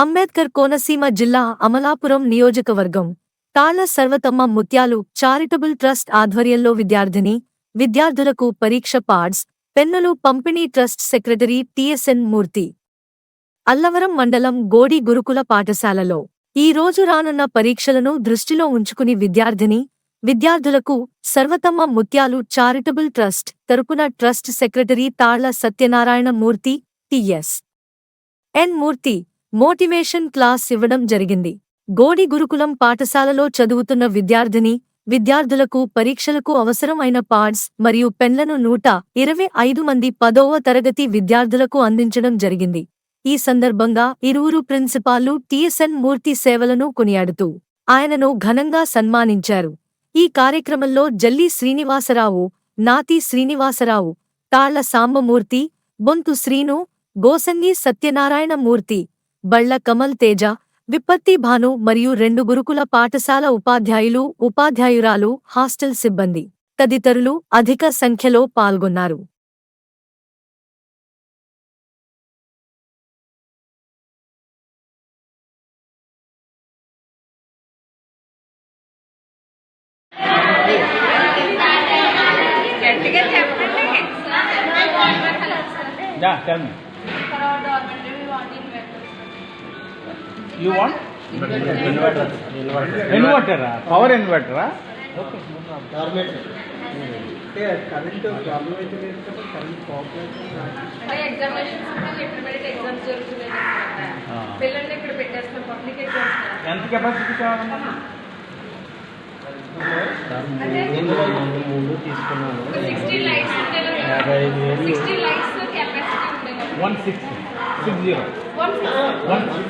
అంబేద్కర్ కోనసీమ జిల్లా అమలాపురం నియోజకవర్గం. తాళ్ళ Sarvatamma Mutyalu charitable trust ఆధ్వర్యంలో విద్యార్థిని విద్యార్థులకు పరీక్ష పాడ్స్ పెన్నులు పంపిణీ trust secretary TSN Murthy. Allavaram మండలం గోడి గురుకుల పాఠశాలలో ఈ రోజు రానున్న పరీక్షలను దృష్టిలో ఉంచుకుని విద్యార్థిని విద్యార్థులకు సర్వతమ్మ ముత్యాలు చారిటబుల్ ట్రస్ట్ తరపున trust secretary Talla Satyanarayana Murthy TS. N Murthy motivation class ఇవ్వడం జరిగింది. గోడి గురుకులం పాఠశాలలో చదువుతున్న విద్యార్థిని విద్యార్థులకు పరీక్షలకు అవసరమైన పాడ్స్ మరియు పెన్లను నూట ఇరవై ఐదు మంది పదోవ తరగతి విద్యార్థులకు అందించడం జరిగింది. ఈ సందర్భంగా ఇరువురు ప్రిన్సిపాల్లు టిఎస్ఎన్ మూర్తి సేవలను కొనియాడుతూ ఆయనను ఘనంగా సన్మానించారు. ఈ కార్యక్రమంలో జల్లి శ్రీనివాసరావు నాతి శ్రీనివాసరావు తాళ్ళ సాంబమూర్తి బొంతు శ్రీను గోసంగి సత్యనారాయణ మూర్తి బళ్ళ కమల్ తేజ విప్పత్తి భాను మరియు రెండు గురుకుల పాఠశాల ఉపాధ్యాయులు ఉపాధ్యాయురాలు హాస్టల్ సిబ్బంది తదితరులు అధిక సంఖ్యలో పాల్గొన్నారు Yeah, tell me. You want? Inverter, ah? power inverter. ah? Current problem అయితే లేదు కదా కరెంట్ ప్రాబ్లం అంటే ఎగ్జామినేషన్స్ ఇంటర్మీడియట్ ఎగ్జామ్స్ జరుగుతున్నాయి ఆ. పిల్లల్ని ఇక్కడ పెట్టేస్తాం పబ్లిక్ ఎగ్జామ్స్ ఎంత కెపాసిటీ కావాలన్నా మూడు తీసుకున్నాను సిక్స్టీ లైట్స్ యాభై ఐదు వేలు సిక్స్టీ లైట్స్ కెపాసిటీ ఉండేది one six six zero one one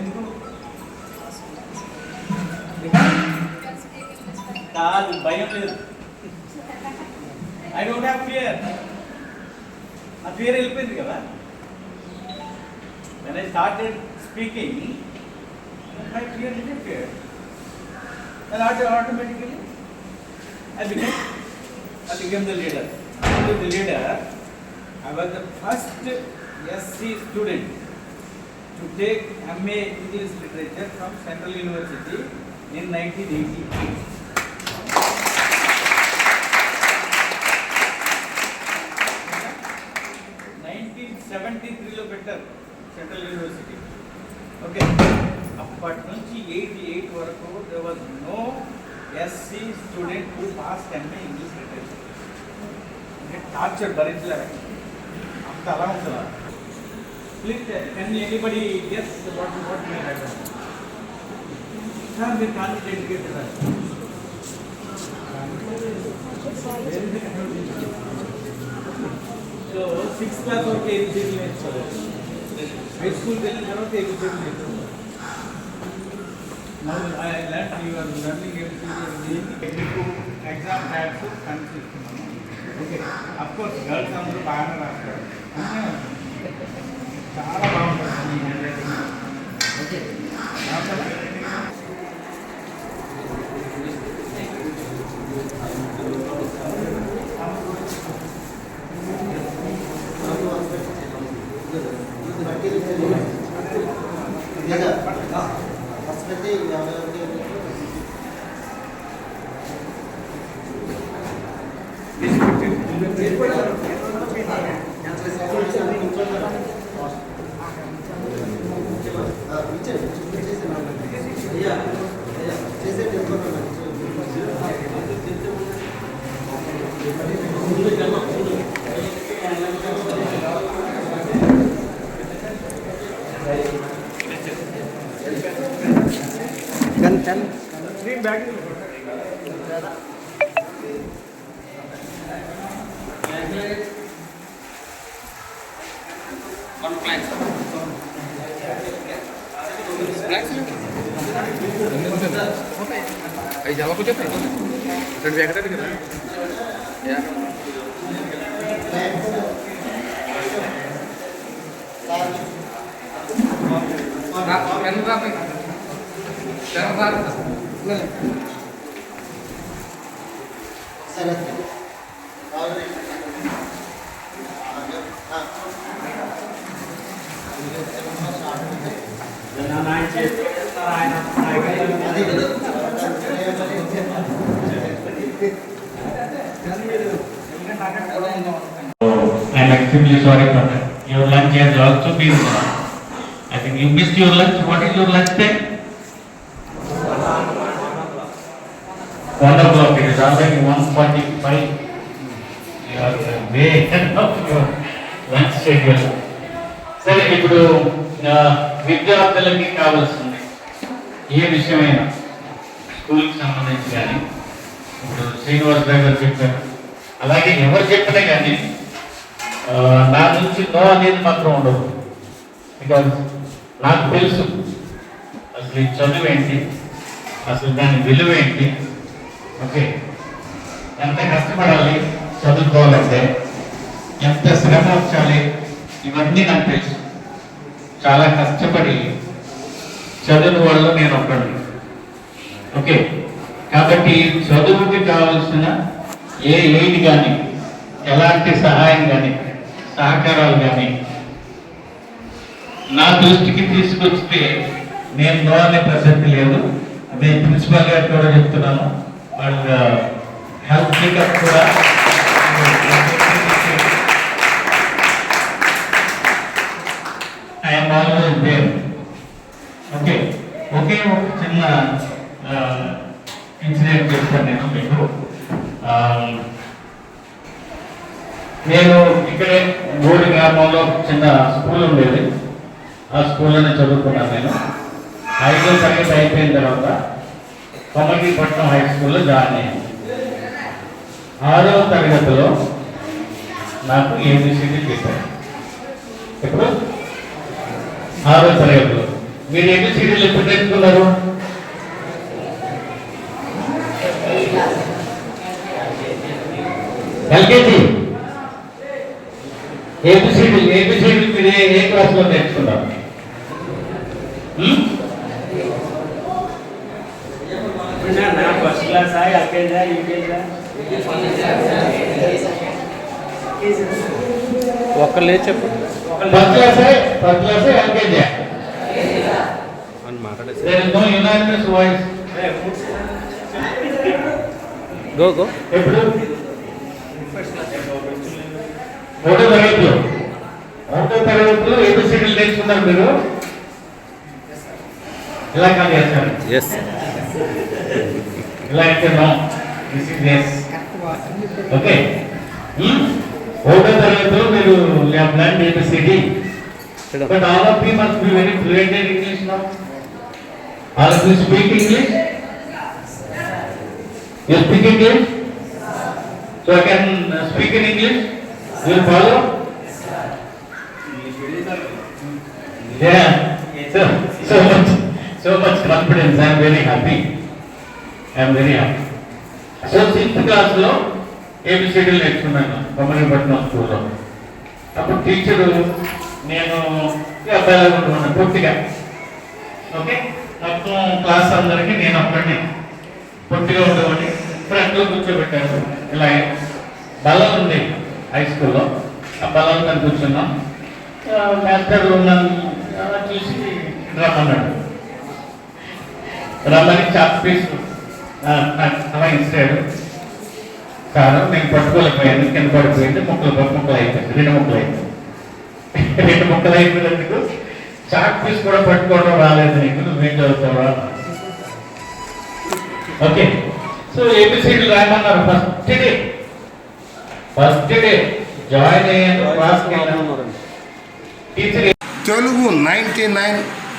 ఎందుకు కాదు భయం లేదు ఐ డోంట్ హ్యావ్ ఫియర్ ఆ ఫియర్ వెళ్ళిపోయింది కదా when I started speaking my fear did fear and auto automatically I become I become the leader the leader I was the first SC student to take MA English Literature from Central University in 1988. Nineteen seventy త్రీలో పెట్టారు central university okay అప్పటి నుంచి eighty eight వరకు they was no SC student who pass MA English literature అంటే torture భరించలేరు అంత అలా ఉంటుంది? Please can anybody guess what what me have sir మీరు confident get so sixth class వరకు ఏబిసిడీ నేర్చుకోలేదు హై స్కూల్కి వెళ్ళిన తర్వాత ఏబిసిడీ నేర్చుకోలేదు Now I learned you are learning everything మీకు ఎగ్జామ్ ప్యాడ్స్ కనిపిస్తున్నాను ఓకే అఫ్ కోర్స్ గర్ల్స్ అందరూ బాగానే రాస్తారు అన్నీ చాలా బాగుంటుంది మీ హ్యాండ్ రైటింగ్ ఓకే కన్ One flank. అవి చాలా కొంచెం రెండు ఎకరాలు కదా. ఎంత రాత్రి I'm extremely sorry for that. Your lunch has also been, I think you missed your lunch. What is your lunch time? One o'clock, it is already one forty-five. You are way ahead of your lunch schedule. సరే ఇప్పుడు విద్యార్థులకి కావాల్సింది ఏ విషయమైనా స్కూల్కి సంబంధించి కానీ ఇప్పుడు శ్రీనివాస్ గారు చెప్పారు. అలాగే ఎవరు చెప్పినా కానీ నా నుంచి నో అనేది మాత్రం ఉండదు. బికాజ్ నాకు తెలుసు అసలు ఈ చదువు ఏంటి అసలు దాని విలువ ఏంటి. ఓకే ఎంత కష్టపడాలి చదువుకోవాలంటే ఎంత శ్రమ వచ్చాలి ఇవన్నీ నాకు తెలుసు. చాలా కష్టపడి చదువు వల్ల నేను ఒక్కడిని. ఓకే. కాబట్టి చదువుకి కావలసిన ఏ ఎయిడ్ కానీ ఎలాంటి సహాయం కానీ సహకారాలు కానీ నా దృష్టికి తీసుకొస్తే నేను నో అనే ప్రసక్తి లేదు. నేను ప్రిన్సిపల్ గారు కూడా చెప్తున్నాను. వాళ్ళ హెల్త్ చెకప్ కూడా నేను ఒక చిన్న ఇన్సిడెంట్ చెప్తాను నేను మీకు నేను ఇక్కడే గోడి గ్రామంలో చిన్న స్కూల్ ఉండేది. ఆ స్కూల్లోనే చదువుకున్నాను నేను. ఐదో తరగతి అయిపోయిన తర్వాత కొమ్మగిపట్నం హై స్కూల్లో జాయిన్ అయ్యాను. ఆరవ తరగతిలో నాకు ఏబిసిడి చెప్పారు ఇప్పుడు ఆరో తరగతిలో. మీరు ఏబిసిడీలు ఎప్పుడు నేర్చుకున్నారు ఎల్కేజీ? ఏబిసిడి ఏబిసిడి మీరు ఏ ఏ క్లాస్లో నేర్చుకున్నారు? ఫస్ట్ క్లాస్ ఎల్కేజా యూకేజా ఒక్కళ్ళే చెప్పు first class first class LKG అని మాట్లాడేసి there is no unanimous voice go go. ఎప్పుడు? ఒకటో తరగతిలో. ఒకటో తరగతిలో ఏబిసిడీలు నేర్చుకున్నారు మీరు? ఇలా కాదు చేస్తారు ఎస్. ఇలా అయితే no. This is yes okay. ఒకటో తరగతిలో మీరు learn A B C D but all of you must be very fluent in English now? All of you speak English You speak English? So I can uh, speak in English? You follow? Yeah. So, so much, so much confidence. I am very happy. I am very happy. So sixth క్లాస్లో ఏబిసిడీలు నేర్చుకున్నాను కొమ్మరిపట్నం స్కూల్లో అప్పుడు teacher నేను అబ్బాయిలా ఉంటున్నాను పూర్తిగా okay మొత్తం class అందరికీ నేను ఒక్కడిని. పొట్టిగా ఉండేవాడిని. ఫ్రంట్లో కూర్చోబెట్టాను ఇలా బలం ఉంది హై స్కూల్లో ఆ బలం మీద కూర్చున్నాం. మాస్టర్ ఉన్నాను అలా చూసి రమ్మన్నాడు. రమ్మని చాప్ పీస్ అలా ఇస్తాడు సార్ నేను పట్టుకోలేకపోయాను. కింద పడిపోయింది. ముక్కలు ముక్కలు అయిపోయింది. రెండు ముక్కలు అయిపోయింది. రెండు ముక్కలు అయిపోయినందుకు చాక్ పీస్ కూడా పట్టుకోవడం రాలేదు నీకు నువ్వేం చదువుతావా? Okay so A B C D రాయమన్నారు. First day first day join అయ్యాను క్లాస్కి teacher Telugu ninety nine